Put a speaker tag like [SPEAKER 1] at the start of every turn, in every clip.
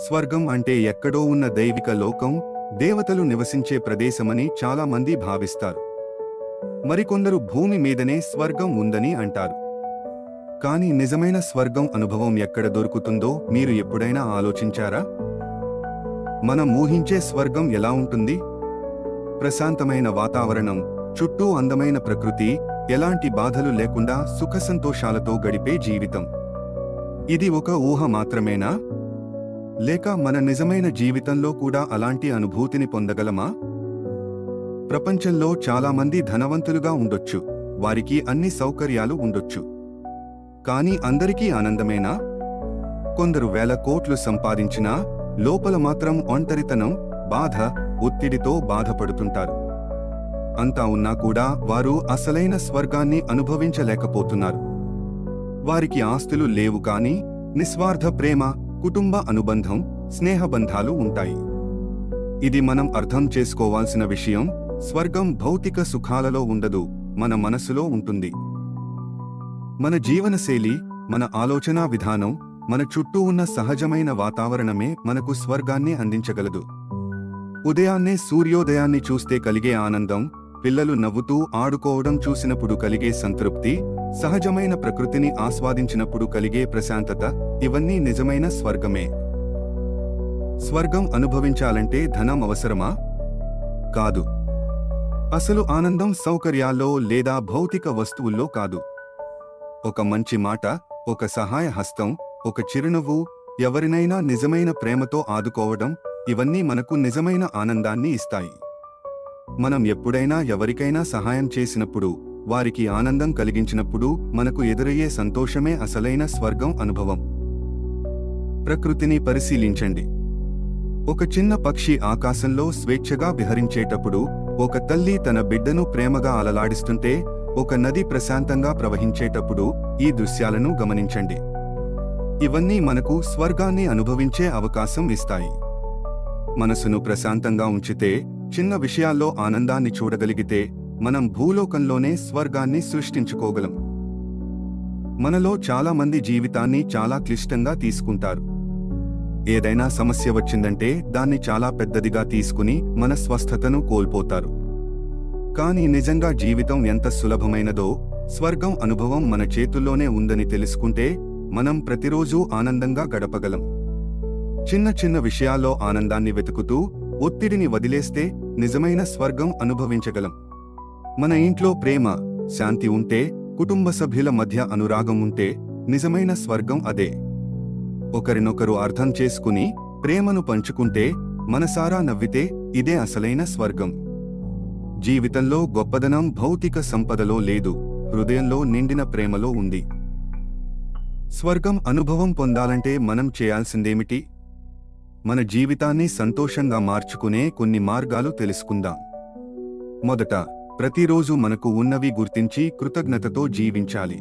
[SPEAKER 1] స్వర్గం అంటే ఎక్కడో ఉన్న దైవిక లోకం దేవతలు నివసించే ప్రదేశమని చాలా మంది భావిస్తారు. మరికొందరు భూమి మీదనే స్వర్గం ఉందని అంటారు. కానీ నిజమైన స్వర్గం అనుభవం ఎక్కడ దొరుకుతుందో మీరు ఎప్పుడైనా ఆలోచించారా? మనం ఊహించే స్వర్గం ఎలా ఉంటుంది? ప్రశాంతమైన వాతావరణం చుట్టూ అందమైన ప్రకృతి ఎలాంటి బాధలు లేకుండా సుఖసంతోషాలతో గడిపే జీవితం. ఇది ఒక ఊహ మాత్రమేనా? లేక మన నిజమైన జీవితంలో కూడా అలాంటి అనుభూతిని పొందగలమా? ప్రపంచంలో చాలామంది ధనవంతులుగా ఉండొచ్చు. వారికి అన్ని సౌకర్యాలు ఉండొచ్చు. కానీ అందరికీ ఆనందమేనా? కొందరు వేల కోట్లు సంపాదించినా లోపల మాత్రం ఒంటరితనం బాధ ఒత్తిడితో బాధపడుతుంటారు. అంతా ఉన్నా కూడా వారు అసలైన స్వర్గాన్ని అనుభవించలేకపోతున్నారు. వారికి ఆస్తులు లేవు కానీ నిస్వార్థ ప్రేమ కుటుంబ అనుబంధం స్నేహబంధాలు ఉంటాయి. ఇది మనం అర్థం చేసుకోవాల్సిన విషయం స్వర్గం భౌతిక సుఖాలలో ఉండదు మన మనసులో ఉంటుంది. మన జీవనశైలి మన ఆలోచనా విధానం మన చుట్టూ ఉన్న సహజమైన వాతావరణమే మనకు స్వర్గాన్ని అందించగలదు. ఉదయాన్నే సూర్యోదయాన్ని చూస్తే కలిగే ఆనందం పిల్లలు నవ్వుతూ ఆడుకోవడం చూసినప్పుడు కలిగే సంతృప్తి సహజమైన ప్రకృతిని ఆస్వాదించినప్పుడు కలిగే ప్రశాంతత ఇవన్నీ నిజమైన స్వర్గమే. స్వర్గం అనుభవించాలంటే ధనం అవసరమా? కాదు. అసలు ఆనందం సౌకర్యాల్లో లేదా భౌతిక వస్తువుల్లో కాదు. ఒక మంచి మాట ఒక సహాయ హస్తం ఒక చిరునవ్వు ఎవరినైనా నిజమైన ప్రేమతో ఆదుకోవడం ఇవన్నీ మనకు నిజమైన ఆనందాన్ని ఇస్తాయి. మనం ఎప్పుడైనా ఎవరికైనా సహాయం చేసినప్పుడు వారికి ఆనందం కలిగించినప్పుడు మనకు ఎదురయ్యే సంతోషమే అసలైన స్వర్గం అనుభవం. ప్రకృతిని పరిశీలించండి. ఒక చిన్న పక్షి ఆకాశంలో స్వేచ్ఛగా విహరించేటప్పుడు ఒక తల్లి తన బిడ్డను ప్రేమగా అలలాడిస్తుంటే ఒక నది ప్రశాంతంగా ప్రవహించేటప్పుడు ఈ దృశ్యాలను గమనించండి. ఇవన్నీ మనకు స్వర్గాన్ని అనుభవించే అవకాశం ఇస్తాయి. మనసును ప్రశాంతంగా ఉంచితే చిన్న విషయాల్లో ఆనందాన్ని చూడగలిగితే మనం భూలోకంలోనే స్వర్గాన్ని సృష్టించుకోగలం. మనలో చాలా మంది జీవితాన్ని చాలా క్లిష్టంగా తీసుకుంటారు. ఏదైనా సమస్య వచ్చిందంటే దాన్ని చాలా పెద్దదిగా తీసుకుని మన స్వస్థతను కోల్పోతారు. కానీ నిజంగా జీవితం ఎంత సులభమైనదో స్వర్గం అనుభవం మన చేతుల్లోనే ఉందని తెలుసుకుంటే మనం ప్రతిరోజూ ఆనందంగా గడపగలం. చిన్న చిన్న విషయాల్లో ఆనందాన్ని వెతుకుతూ ఒత్తిడిని వదిలేస్తే నిజమైన స్వర్గం అనుభవించగలం. మన ఇంట్లో ప్రేమ శాంతి ఉంటే కుటుంబ సభ్యుల మధ్య అనురాగం ఉంటే నిజమైన స్వర్గం అదే. ఒకరినొకరు అర్థం చేసుకుని ప్రేమను పంచుకుంటే మనసారా నవ్వితే ఇదే అసలైన స్వర్గం. జీవితంలో గొప్పదనం భౌతిక సంపదలో లేదు హృదయంలో నిండిన ప్రేమలో ఉంది. స్వర్గం అనుభవం పొందాలంటే మనం చేయాల్సిందేమిటి? మన జీవితాన్ని సంతోషంగా మార్చుకునే కొన్ని మార్గాలు తెలుసుకుందాం. మొదట ప్రతిరోజు మనకు ఉన్నవి గుర్తించి కృతజ్ఞతతో జీవించాలి.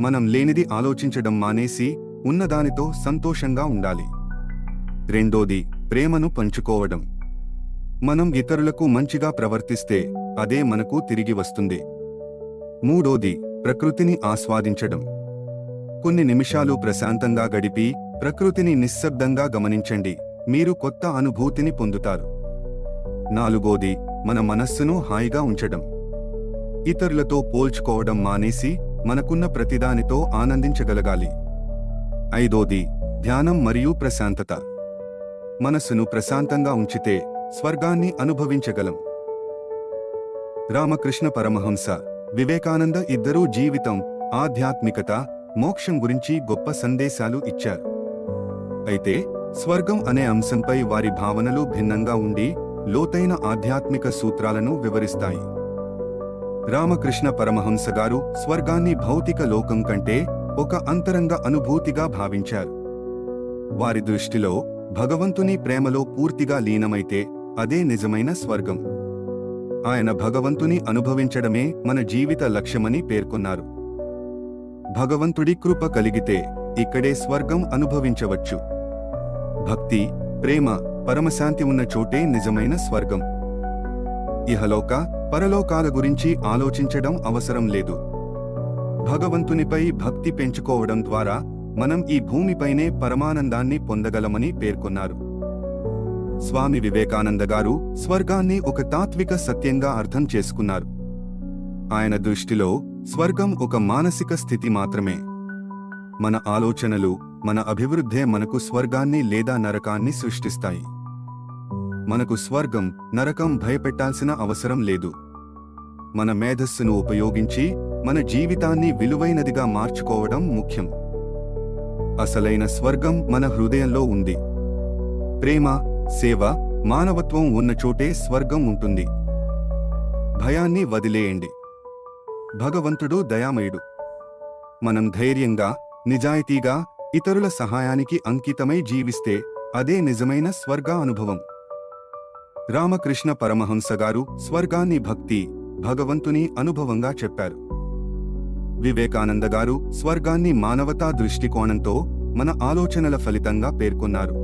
[SPEAKER 1] మనం లేనిది ఆలోచించడం మానేసి ఉన్నదానితో సంతోషంగా ఉండాలి. రెండోది ప్రేమను పంచుకోవడం. మనం ఇతరులకు మంచిగా ప్రవర్తిస్తే అదే మనకు తిరిగి వస్తుంది. మూడోది ప్రకృతిని ఆస్వాదించడం. కొన్ని నిమిషాలు ప్రశాంతంగా గడిపి ప్రకృతిని నిశ్శబ్దంగా గమనించండి. మీరు కొత్త అనుభూతిని పొందుతారు. నాలుగోది మన మనస్సును హాయిగా ఉంచడం. ఇతరులతో పోల్చుకోవడం మానేసి మనకున్న ప్రతిదానితో ఆనందించగలగాలి. ఐదోది ధ్యానం మరియు ప్రశాంతత. మనస్సును ప్రశాంతంగా ఉంచితే స్వర్గాన్ని అనుభవించగలం. రామకృష్ణ పరమహంస వివేకానంద ఇద్దరూ జీవితం ఆధ్యాత్మికత మోక్షం గురించి గొప్ప సందేశాలు ఇచ్చారు. అయితే స్వర్గం అనే అంశంపై వారి భావనలు భిన్నంగా ఉండి లోతైన ఆధ్యాత్మిక సూత్రాలను వివరిస్తాయి. రామకృష్ణ పరమహంస గారు స్వర్గాన్ని భౌతిక లోకం కంటే ఒక అంతరంగ అనుభూతిగా భావించారు. వారి దృష్టిలో భగవంతుని ప్రేమలో పూర్తిగా లీనమైతే అదే నిజమైన స్వర్గం. ఆయన భగవంతుని అనుభవించడమే మన జీవిత లక్ష్యమని పేర్కొన్నారు. భగవంతుడి కృప కలిగితే ఇక్కడే స్వర్గం అనుభవించవచ్చు. భక్తి ప్రేమ పరమశాంతి ఉన్న చోటే నిజమైన స్వర్గం. ఇహలోక పరలోకాల గురించి ఆలోచించడం అవసరం లేదు. భగవంతునిపై భక్తి పెంచుకోవడం ద్వారా మనం ఈ భూమిపైనే పరమానందాన్ని పొందగలమని పేర్కొన్నారు. స్వామి వివేకానంద గారు స్వర్గాన్ని ఒక తాత్విక సత్యంగా అర్థం చేసుకున్నారు. ఆయన దృష్టిలో స్వర్గం ఒక మానసిక స్థితి మాత్రమే. మన ఆలోచనలు మన అభివృద్ధే మనకు స్వర్గాన్ని లేదా నరకాన్ని సృష్టిస్తాయి. మనకు స్వర్గం నరకం భయపెట్టాల్సిన అవసరం లేదు. మన మేధస్సును ఉపయోగించి మన జీవితాన్ని విలువైనదిగా మార్చుకోవడం ముఖ్యం. అసలైన స్వర్గం మన హృదయంలో ఉంది. ప్రేమ సేవ మానవత్వం ఉన్న చోటే స్వర్గం ఉంటుంది. భయాన్ని వదిలేయండి. భగవంతుడు దయామయుడు. మనం ధైర్యంగా నిజాయితీగా ఇతరుల సహాయానికి అంకితమై జీవిస్తే అదే నిజమైన స్వర్గ అనుభవం. రామకృష్ణ పరమహంస గారు స్వర్గాన్ని భక్తి భగవంతుని అనుభవంగా చెప్పారు. వివేకానంద గారు స్వర్గాన్ని మానవతా దృష్టికోణంతో మన ఆలోచనల ఫలితంగా పేర్కొన్నారు.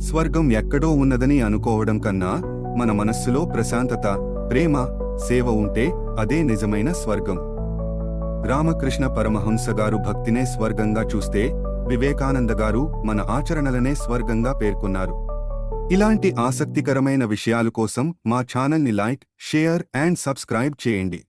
[SPEAKER 1] స్వర్గం ఎక్కడో ఉన్నదని అనుకోవడం కన్నా మన మనస్సులో ప్రశాంతత ప్రేమ సేవ ఉంటే అదే నిజమైన స్వర్గం. రామకృష్ణ పరమహంస గారు భక్తినే స్వర్గంగా చూస్తే వివేకానంద గారు మన ఆచరణలనే స్వర్గంగా పేర్కొన్నారు. ఇలాంటి ఆసక్తికరమైన విషయాలు కోసం మా ఛానల్ని లైక్ షేర్ అండ్ సబ్స్క్రైబ్ చేయండి.